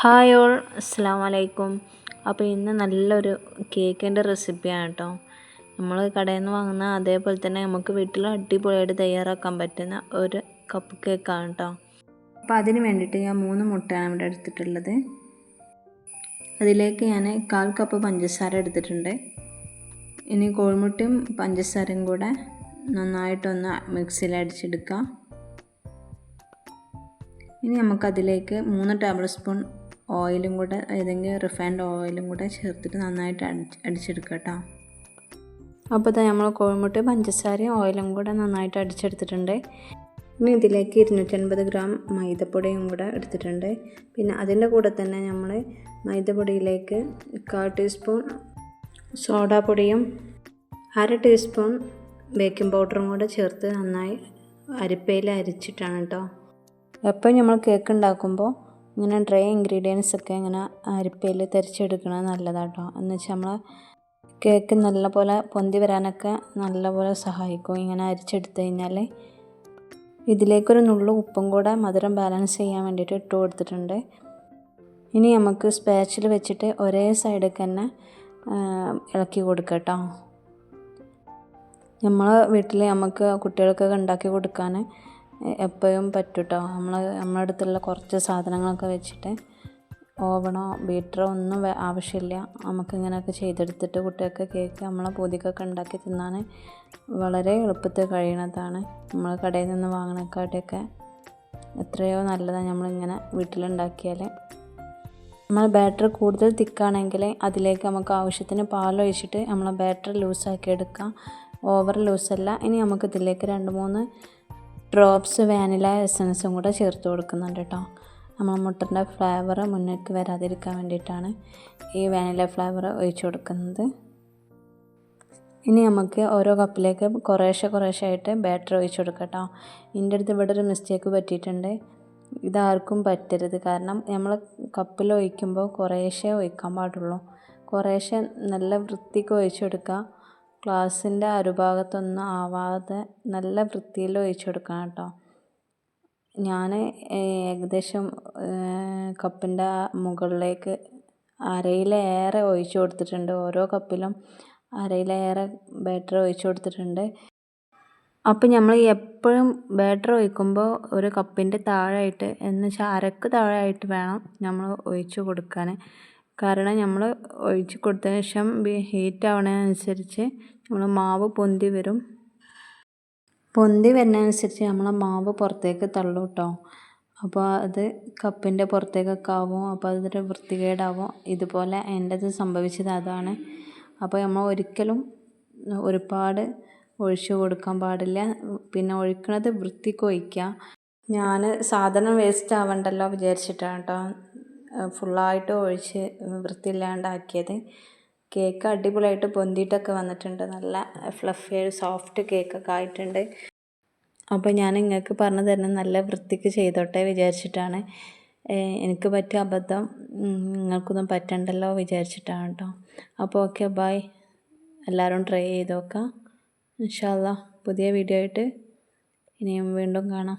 Hi all അസ്സാം വലൈക്കും അപ്പോൾ ഇന്ന് നല്ലൊരു കേക്കിന്റെ റെസിപ്പിയാണ് കേട്ടോ. നമ്മൾ കടയിൽ നിന്ന് വാങ്ങുന്ന അതേപോലെ തന്നെ നമുക്ക് വീട്ടിൽ അടിപൊളിയായിട്ട് തയ്യാറാക്കാൻ പറ്റുന്ന ഒരു കപ്പ് കേക്കാണ് കേട്ടോ. അപ്പോൾ അതിന് വേണ്ടിയിട്ട് ഞാൻ മൂന്ന് മുട്ടയാണ് ഇവിടെ എടുത്തിട്ടുള്ളത്. അതിലേക്ക് ഞാൻ കാൽ കപ്പ് പഞ്ചസാര എടുത്തിട്ടുണ്ട്. ഇനി കോഴിമുട്ടയും പഞ്ചസാരയും കൂടെ നന്നായിട്ടൊന്ന് മിക്സിയിൽ അടിച്ചെടുക്കാം. ഇനി നമുക്കതിലേക്ക് മൂന്ന് ടേബിൾ സ്പൂൺ ഓയിലും കൂടെ ഏതെങ്കിലും റിഫൈൻഡ് ഓയിലും കൂടെ ചേർത്തിട്ട് നന്നായിട്ട് അടിച്ച് അടിച്ചെടുക്കുക കേട്ടോ. അപ്പോൾ ഇതാ നമ്മൾ കോഴിമുട്ട പഞ്ചസാരയും ഓയിലും കൂടെ നന്നായിട്ട് അടിച്ചെടുത്തിട്ടുണ്ട്. ഇനി ഇതിലേക്ക് ഇരുന്നൂറ്റൻപത് ഗ്രാം മൈദപ്പൊടിയും കൂടെ എടുത്തിട്ടുണ്ട്. പിന്നെ അതിന്റെ കൂടെ തന്നെ നമ്മൾ മൈദപ്പൊടിയിലേക്ക് കാൽ ടീസ്പൂൺ സോഡാപ്പൊടിയും അര ടീസ്പൂൺ ബേക്കിംഗ് പൗഡറും കൂടെ ചേർത്ത് നന്നായി അരിപ്പയിൽ അരിച്ചിട്ടാണ് കേട്ടോ. എപ്പോഴും നമ്മൾ കേക്ക് ഉണ്ടാക്കുമ്പോൾ ഇങ്ങനെ ഡ്രൈ ഇൻഗ്രീഡിയൻസ് ഒക്കെ ഇങ്ങനെ അരിപ്പയിൽ തരിച്ചെടുക്കണത് നല്ലതാട്ടോ. എന്ന് വെച്ചാൽ നമ്മൾ കേക്ക് നല്ലപോലെ പൊന്തി വരാനൊക്കെ നല്ലപോലെ സഹായിക്കും ഇങ്ങനെ അരിച്ചെടുത്ത് കഴിഞ്ഞാൽ ഇതിലേക്കൊരു നുള്ളു ഉപ്പും കൂടെ മധുരം ബാലൻസ് ചെയ്യാൻ വേണ്ടിയിട്ട് ഇട്ട് കൊടുത്തിട്ടുണ്ട്. ഇനി നമുക്ക് സ്പാച്ചിൽ വെച്ചിട്ട് ഒരേ സൈഡൊക്കെ തന്നെ ഇളക്കി കൊടുക്കുക കേട്ടോ നമ്മളെ വീട്ടിൽ നമുക്ക് കുട്ടികൾക്കൊക്കെ ഉണ്ടാക്കി കൊടുക്കാൻ എപ്പോഴും പറ്റും കേട്ടോ നമ്മൾ നമ്മുടെ അടുത്തുള്ള കുറച്ച് സാധനങ്ങളൊക്കെ വെച്ചിട്ട് ഓവണോ ബീറ്ററോ ഒന്നും ആവശ്യമില്ല. നമുക്ക് ഇങ്ങനെയൊക്കെ ചെയ്തെടുത്തിട്ട് കുട്ടികൾക്ക് കേക്ക് നമ്മളെ പൂതിക്കൊക്കെ ഉണ്ടാക്കി തിന്നാൻ വളരെ എളുപ്പത്തിൽ കഴിയണതാണ്. നമ്മൾ കടയിൽ നിന്ന് വാങ്ങണക്കാട്ടൊക്കെ എത്രയോ നല്ലതാണ് നമ്മളിങ്ങനെ വീട്ടിലുണ്ടാക്കിയാൽ നമ്മൾ ബാറ്റർ കൂടുതൽ തിക്കാണെങ്കിൽ അതിലേക്ക് നമുക്ക് ആവശ്യത്തിന് പാലൊഴിച്ചിട്ട് നമ്മളെ ബാറ്റർ ലൂസാക്കി എടുക്കാം. ഓവർ ലൂസല്ല. ഇനി നമുക്ക് ഇതിലേക്ക് രണ്ട് മൂന്ന് ഡ്രോപ്സ് വാനില എസൻസും കൂടെ ചേർത്ത് കൊടുക്കുന്നുണ്ട് കേട്ടോ നമ്മൾ മുട്ടന്റെ ഫ്ലേവർ മുന്നേക്ക് വരാതിരിക്കാൻ വേണ്ടിയിട്ടാണ് ഈ വാനില ഫ്ലേവർ ഒഴിച്ചു കൊടുക്കുന്നത്. ഇനി നമുക്ക് ഓരോ കപ്പിലേക്ക് കുറേശ്ശെ കുറേശ്ശെ ആയിട്ട് ബാറ്റർ ഒഴിച്ചു കൊടുക്കാം കേട്ടോ എന്റെ അടുത്ത് ഇവിടെ ഒരു മിസ്റ്റേക്ക് പറ്റിയിട്ടുണ്ട്. ഇതാർക്കും പറ്റരുത്. കാരണം നമ്മൾ കപ്പിൽ ഒഴിക്കുമ്പോൾ കുറേശ്ശെ ഒഴിക്കാൻ പാടുള്ളൂ. കുറേശ്ശെ നല്ല വൃത്തിക്ക് ഒഴിച്ചു കൊടുക്കുക. ഗ്ലാസിന്റെ അരുഭാഗത്തൊന്നും ആവാതെ നല്ല വൃത്തിയിൽ ഒഴിച്ചു കൊടുക്കണം കേട്ടോ. ഞാൻ ഏകദേശം കപ്പിന്റെ മുകളിലേക്ക് അരയിലേറെ ഒഴിച്ചു കൊടുത്തിട്ടുണ്ട്. ഓരോ കപ്പിലും അരയിലേറെ ബാറ്റർ ഒഴിച്ചു കൊടുത്തിട്ടുണ്ട്. അപ്പോൾ നമ്മൾ എപ്പോഴും ബാറ്റർ ഒഴിക്കുമ്പോൾ ഒരു കപ്പിന്റെ താഴെയായിട്ട് എന്ന് വെച്ചാൽ അരക്ക് താഴെയായിട്ട് വേണം നമ്മൾ ഒഴിച്ചു കൊടുക്കാൻ. കാരണം നമ്മൾ ഒഴിച്ച് കൊടുത്തതിന് ശേഷം ഹീറ്റ് ആവണതനുസരിച്ച് നമ്മൾ മാവ് പൊന്തി വരും. പൊന്തി വരുന്നതനുസരിച്ച് നമ്മൾ മാവ് പുറത്തേക്ക് തള്ളും കേട്ടോ അപ്പോൾ അത് കപ്പിന്റെ പുറത്തേക്കൊക്കെ ആവും. അപ്പോൾ അതൊരു വൃത്തികേടാവും. ഇതുപോലെ എന്റെത് സംഭവിച്ചത് അതാണ്. അപ്പോൾ നമ്മൾ ഒരിക്കലും ഒരുപാട് ഒഴിച്ചു കൊടുക്കാൻ പാടില്ല. പിന്നെ ഒഴിക്കുന്നത് വൃത്തിക്ക് ഒഴിക്കുക. ഞാൻ സാധനം വേസ്റ്റ് ആവണ്ടല്ലോ വിചാരിച്ചിട്ടാണ് കേട്ടോ ഫുള്ളായിട്ട് ഒഴിച്ച് വൃത്തിയില്ലാണ്ടാക്കിയത്. കേക്ക് അടിപൊളിയായിട്ട് പൊന്തിയിട്ടൊക്കെ വന്നിട്ടുണ്ട്. നല്ല ഫ്ലഫി സോഫ്റ്റ് കേക്കൊക്കെ ആയിട്ടുണ്ട്. അപ്പോൾ ഞാൻ നിങ്ങൾക്ക് പറഞ്ഞു തരുന്നത് നല്ല വൃത്തിക്ക് ചെയ്തോട്ടെ വിചാരിച്ചിട്ടാണ്. എനിക്ക് പറ്റിയ അബദ്ധം നിങ്ങൾക്കൊന്നും പറ്റണ്ടല്ലോ വിചാരിച്ചിട്ടാണ് കേട്ടോ. അപ്പോൾ ഓക്കെ ബായ് എല്ലാവരും ട്രൈ ചെയ്ത് നോക്കാം. ഇൻഷാല്ല പുതിയ വീഡിയോ ആയിട്ട് ഇനിയും വീണ്ടും കാണാം.